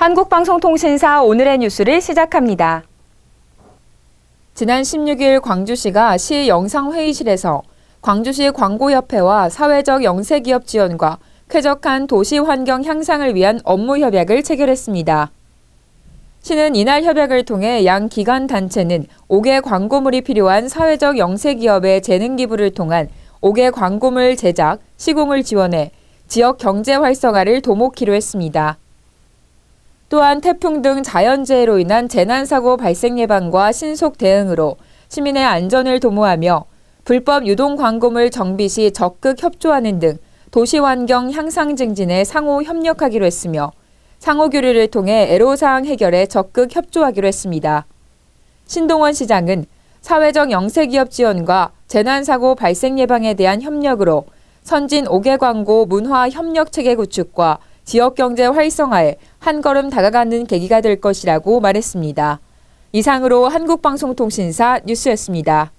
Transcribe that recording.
한국방송통신사 오늘의 뉴스를 시작합니다. 지난 16일 광주시가 시 영상회의실에서 광주시 광고협회와 사회적 영세기업 지원과 쾌적한 도시 환경 향상을 위한 업무 협약을 체결했습니다. 시는 이날 협약을 통해 양 기관 단체는 5개 광고물이 필요한 사회적 영세기업의 재능 기부를 통한 5개 광고물 제작, 시공을 지원해 지역 경제 활성화를 도모키로 했습니다. 또한 태풍 등 자연재해로 인한 재난사고 발생 예방과 신속 대응으로 시민의 안전을 도모하며 불법 유동 광고물 정비 시 적극 협조하는 등 도시환경 향상 증진에 상호 협력하기로 했으며 상호 교류를 통해 애로사항 해결에 적극 협조하기로 했습니다. 신동원 시장은 사회적 영세기업 지원과 재난사고 발생 예방에 대한 협력으로 선진 5개 광고 문화 협력 체계 구축과 지역 경제 활성화에 한 걸음 다가가는 계기가 될 것이라고 말했습니다. 이상으로 한국방송통신사 뉴스였습니다.